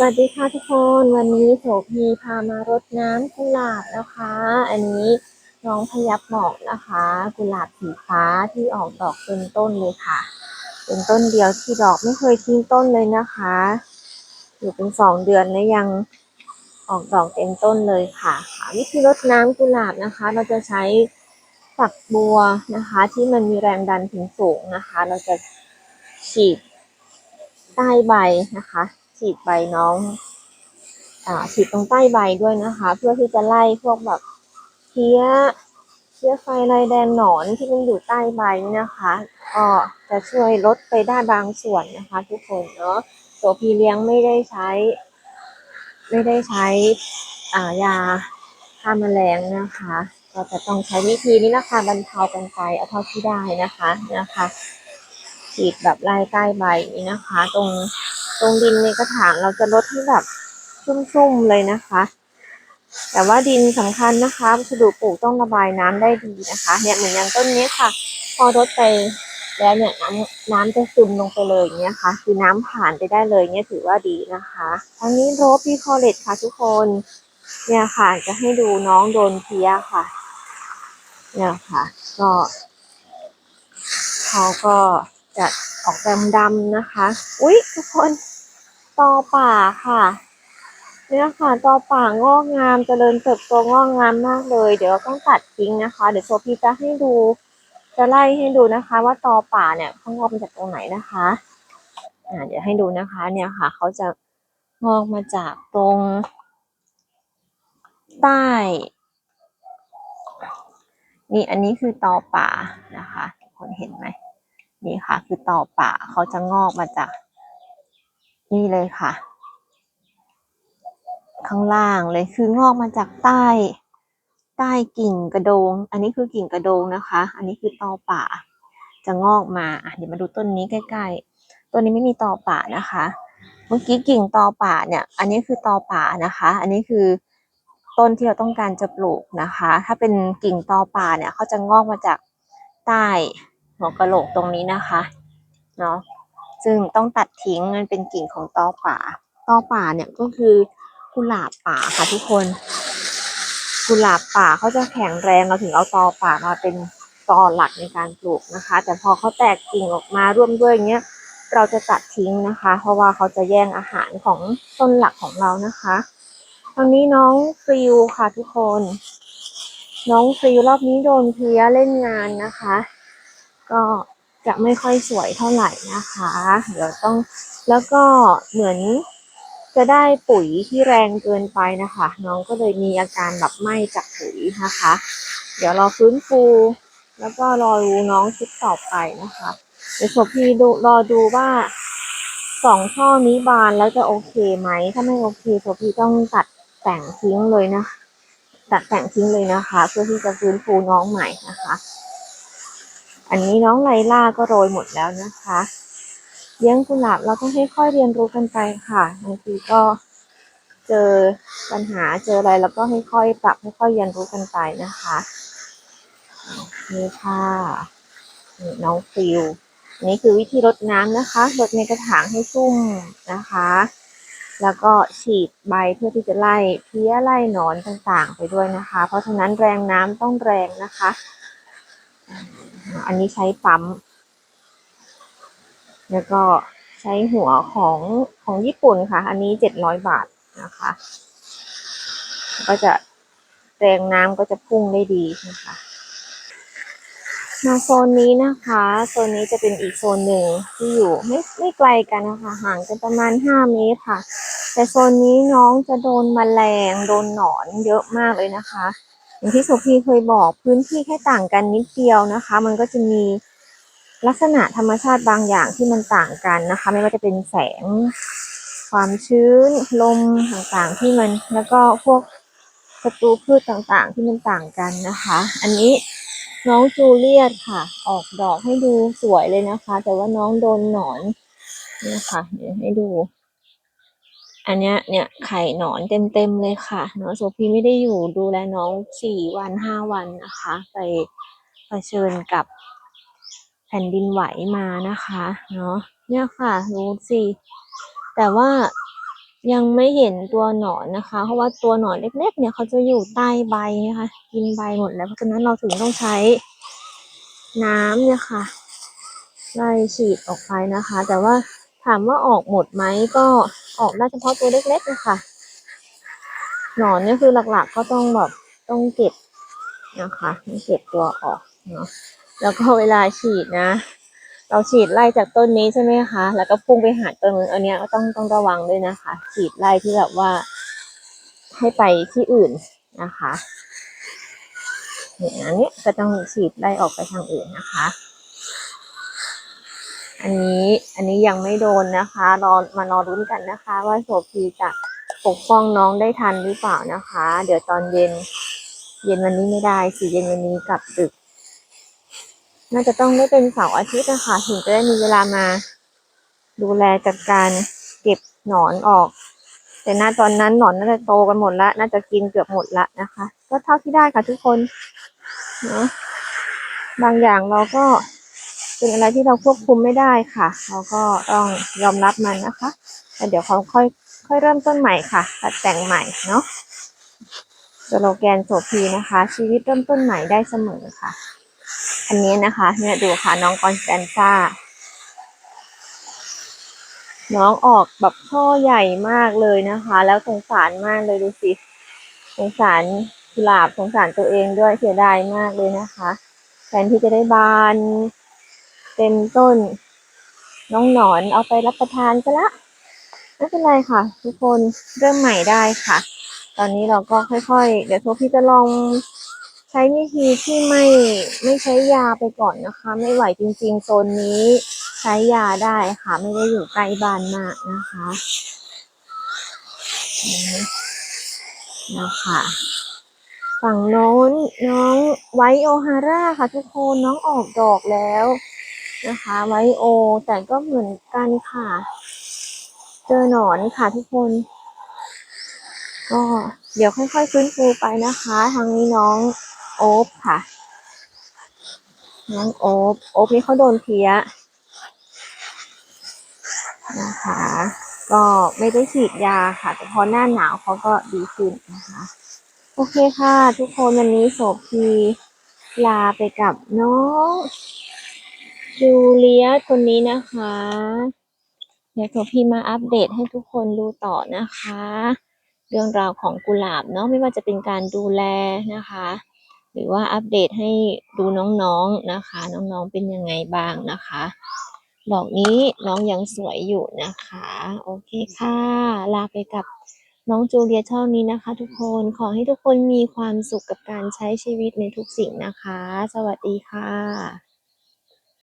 สวัสดีค่ะทุกคนวันนี้โสพีพามารดน้ำกุหลาบนะคะ อันนี้น้องพยับหมอกนะคะ กุหลาบสีฟ้าที่ออกดอกเต็มต้นเลยค่ะ เป็นต้นเดียวที่ดอกไม่เคยทิ้งต้นเลยนะคะ อยู่เป็นสองเดือนแล้วยังออกดอกเต็มต้นเลยค่ะค่ะวิธีรดน้ำกุหลาบนะคะ เราจะใช้ฝักบัวนะคะ ที่มันมีแรงดันถึงสูงนะคะ เราจะฉีดใต้ใบนะคะ ฉีดใบน้อง อ่า ฉีดตรงใต้ใบด้วยนะคะ เพื่อที่จะไล่พวกแบบเพี้ยเพี้ยไฟลายแดงหนอนที่มันอยู่ใต้ใบนี่นะคะ ก็จะช่วยลดไปได้บางส่วนนะคะ ทุกคนเนาะตัวพีเลี้ยงไม่ได้ใช้ ไม่ได้ใช้อ่ายาฆ่าแมลงนะคะ ก็จะต้องใช้วิธีนี้นะคะบรรเทากันไปเอาเท่าที่ได้นะคะนะคะฉีดแบบไล่ใต้ใบนี้นะคะ ตรง ตรงดินในกระถางเราจะลดให้แบบชุ่มๆเลยนะคะ แต่ว่าดินสำคัญนะคะวัสดุปลูกต้องระบายน้ำได้ดีนะคะ เนี่ยเหมือนอย่างต้นนี้ค่ะ พอรดไปแล้วเนี่ยน้ำน้ำจะซึมลงไปเลยอย่างเงี้ยค่ะ คือน้ำผ่านไปได้เลยเนี่ยถือว่าดีนะคะทั้งนี้โรบพีคอเลตค่ะทุกคน เนี่ยค่ะจะให้ดูน้องโดนเพี้ยค่ะ เนี่ยค่ะ ก็เขาก็ จะออกดำๆนะคะ อุ๊ย ทุกคนตอป่าค่ะ เนี่ยค่ะตอป่างอกงามเจริญเติบโตงอกงามมากเลย เดี๋ยวต้องตัดทิ้งนะคะ เดี๋ยวโซพีจะให้ดู จะไล่ให้ดูนะคะ ว่าตอป่าเนี่ยเขางอกมาจากตรงไหนนะคะอ่าเดี๋ยวให้ดูนะคะ เนี่ยค่ะเขาจะงอกมาจากตรง ใต้ นี่อันนี้คือตอป่านะคะทุกคนเห็นไหม นี่ค่ะ คือตอป่าเขาจะงอกมาจากนี่เลยค่ะ ข้างล่างเลยคืองอกมาจากใต้ ใต้กิ่งกระโดง อันนี้คือกิ่งกระโดงนะคะ อันนี้คือตอป่า จะงอกมาอะเดี๋ยวมาดูต้นนี้ใกล้ๆต้นนี้ไม่มีตอป่านะคะ เมื่อกี้กิ่งตอป่าเนี่ย อันนี้คือตอป่านะคะ อันนี้คือต้นที่เราต้องการจะปลูกนะคะ ถ้าเป็นกิ่งตอป่าเนี่ยเขาจะงอกมาจากใต้ หัวกะโหลกตรงนี้นะคะเนาะซึ่งต้องตัดทิ้งมันเป็นกิ่งของตอป่าตอป่าเนี่ยก็คือกุหลาบป่าค่ะทุกคน กุหลาบป่าเขาจะแข็งแรงเราถึงเอาตอป่ามาเป็นตอหลักในการปลูกนะคะ แต่พอเขาแตกกิ่งออกมาร่วมด้วยอย่างเงี้ยเราจะตัดทิ้งนะคะ เพราะว่าเขาจะแย่งอาหารของต้นหลักของเรานะคะทางนี้น้องฟิวค่ะทุกคน น้องฟิวรอบนี้โดนเพี้ยเล่นงานนะคะ ก็จะไม่ค่อยสวยเท่าไหร่นะคะ เดี๋ยวต้องแล้วก็เหมือนจะได้ปุ๋ยที่แรงเกินไปนะคะ น้องก็เลยมีอาการแบบไหม้จากปุ๋ยนะคะ เดี๋ยวรอฟื้นฟู แล้วก็รอดูน้องชุดต่อไปนะคะ เดี๋ยวสพีดูรอดูว่าสองช่อนี้บานแล้วจะโอเคไหม ถ้าไม่โอเคโสพีต้องตัดแต่งทิ้งเลยนะ ตัดแต่งทิ้งเลยนะคะ เพื่อที่จะฟื้นฟูน้องใหม่นะคะ อันนี้น้องไลล่าก็โรยหมดแล้วนะคะเลี้ยงกุหลาบเราต้องค่อยๆเรียนรู้กันไปค่ะบางทีก็เจอปัญหาเจออะไรแล้วก็ค่อยๆปรับค่อยๆเรียนรู้กันไปนะคะนี่ค่ะนี่น้องฟิวนนี้คือวิธีรดน้ำนะคะรดในกระถางให้ชุ่มนะคะ แล้วก็ฉีดใบเพื่อที่จะไล่เพี้ยไล่หนอนต่างๆ ไปด้วยนะคะ เพราะฉะนั้นแรงน้ำต้องแรงนะคะ อันนี้ใช้ปั๊ม แล้วก็ใช้หัวของของญี่ปุ่นค่ะ อันนี้เจ็ดร้อยบาทนะคะ ก็จะแรงน้ำก็จะพุ่งได้ดีนะคะมาโซนนี้นะคะโซนนี้จะเป็นอีกโซนหนึ่งที่อยู่ไม่ไม่ไกลกันนะคะ ห่างกันประมาณห้าเมตรค่ะ แต่โซนนี้น้องจะโดนแมลงโดนหนอนเยอะมากเลยนะคะ อย่างที่โซฟีเคยบอกพื้นที่แค่ต่างกันนิดเดียวนะคะ มันก็จะมีลักษณะธรรมชาติบางอย่างที่มันต่างกันนะคะ ไม่ว่าจะเป็นแสง ความชื้น ลมต่างๆที่มันแล้วก็พวกศัตรูพืชต่างๆที่มันต่างกันนะคะ อันนี้น้องจูเลียตค่ะ ออกดอกให้ดูสวยเลยนะคะ แต่ว่าน้องโดนหนอนนี่ค่ะเดี๋ยวให้ดู อันเนี้ยเนี่ยไข่หนอนเต็มๆเลยค่ะเนาะโซฟีไม่ได้อยู่ดูแลน้องสี่วันห้าวันนะคะ ไปเผชิญกับแผ่นดินไหวมานะคะเนาะเนี่ยค่ะดูสิแต่ว่ายังไม่เห็นตัวหนอนนะคะ เพราะว่าตัวหนอนเล็กๆ เนี่ยเขาจะอยู่ใต้ใบนะคะ กินใบหมดแล้วเพราะฉะนั้นเราถึงต้องใช้น้ำเนี่ยค่ะไล่ฉีดออกไปนะคะ แต่ว่าถามว่าออกหมดไหมก็ ออกได้เฉพาะตัวเล็กๆนะคะหนอนเนี่ยคือหลักๆก็ต้องแบบต้องเก็บนะคะต้องเก็บตัวออกเนาะแล้วก็เวลาฉีดนะ เราฉีดไล่จากต้นนี้ใช่ไหมคะ แล้วก็พุ่งไปหาต้นนึงอันนี้ก็ต้องต้องระวังด้วยนะคะ ฉีดไล่ที่แบบว่า ให้ไปที่อื่นนะคะเนี่ยอันนี้ก็ต้องฉีดไล่ออกไปทางอื่นนะคะ อันนี้อันนี้ยังไม่โดนนะคะรอมารอรุ้นกันนะคะ ว่าโสพีจะปกป้องน้องได้ทันหรือเปล่านะคะ เดี๋ยวตอนเย็น เย็นวันนี้ไม่ได้สิเย็นวันนี้กลับดึก น่าจะต้องได้เป็นเสาร์อาทิตย์นะคะถึงจะได้มีเวลามา ดูแลจัดการเก็บหนอนออก แต่ณตอนนั้นหนอนน่าจะโตกันหมดละน่าจะกินเกือบหมดละนะคะ ก็เท่าที่ได้ค่ะทุกคนเนาะบางอย่างเราก็ เป็นอะไรที่เราควบคุมไม่ได้ค่ะ เราก็ต้องยอมรับมันนะคะแล้วเดี๋ยวเขาค่อยค่อยเริ่มต้นใหม่ค่ะตัดแต่งใหม่เนาะสโลแกนโสพีนะคะ ชีวิตเริ่มต้นใหม่ได้เสมอค่ะ อันนี้นะคะเนี่ยดูค่ะน้องกอนแตนซ่าน้องออกแบบช่อใหญ่มากเลยนะคะ แล้วสงสารมากเลยดูสิสงสารกุหลาบสงสารตัวเองด้วยเสียดายมากเลยนะคะแทนที่จะได้บาน เต็มต้น น้องหนอนเอาไปรับประทานซะละไม่เป็นไรค่ะ ทุกคนเริ่มใหม่ได้ค่ะ ตอนนี้เราก็ค่อยๆ เดี๋ยวโทพี่จะลองใช้วิธีที่ไม่ไม่ใช้ยาไปก่อนนะคะ ไม่ไหวจริงๆโซนนี้ใช้ยาได้ค่ะ ไม่ได้อยู่ใกล้บ้านมากนะคะนี่นะคะฝั่งโน้นน้องไวโอฮาร่าค่ะทุกคนน้องออกดอกแล้ว นะคะ ไวโอ แต่ก็เหมือนกันค่ะ เจอหนอนค่ะทุกคน ก็เดี๋ยวค่อยๆฟื้นฟูไปนะคะ ทางนี้น้องโอ๊บค่ะ น้องโอ๊บโอ๊บนี่เขาโดนเพี้ยนะคะ ก็ไม่ได้ฉีดยาค่ะ แต่พอหน้าหนาวเขาก็ดีขึ้นนะคะ โอเคค่ะ ทุกคนวันนี้โสพีลาไปกับน้อง จูเลียสคนนี้นะคะ เดี๋ยวพี่มาอัปเดตให้ทุกคนดูต่อนะคะ เรื่องราวของกุหลาบเนาะไม่ว่าจะเป็นการดูแลนะคะ หรือว่าอัปเดตให้ดูน้องๆนะคะ น้องๆเป็นยังไงบ้างนะคะ ดอกนี้น้องยังสวยอยู่นะคะ โอเคค่ะ ลาไปกับน้องจูเลียเท่านี้นะคะ ทุกคนขอให้ทุกคนมีความสุขกับการใช้ชีวิตในทุกสิ่งนะคะ สวัสดีค่ะ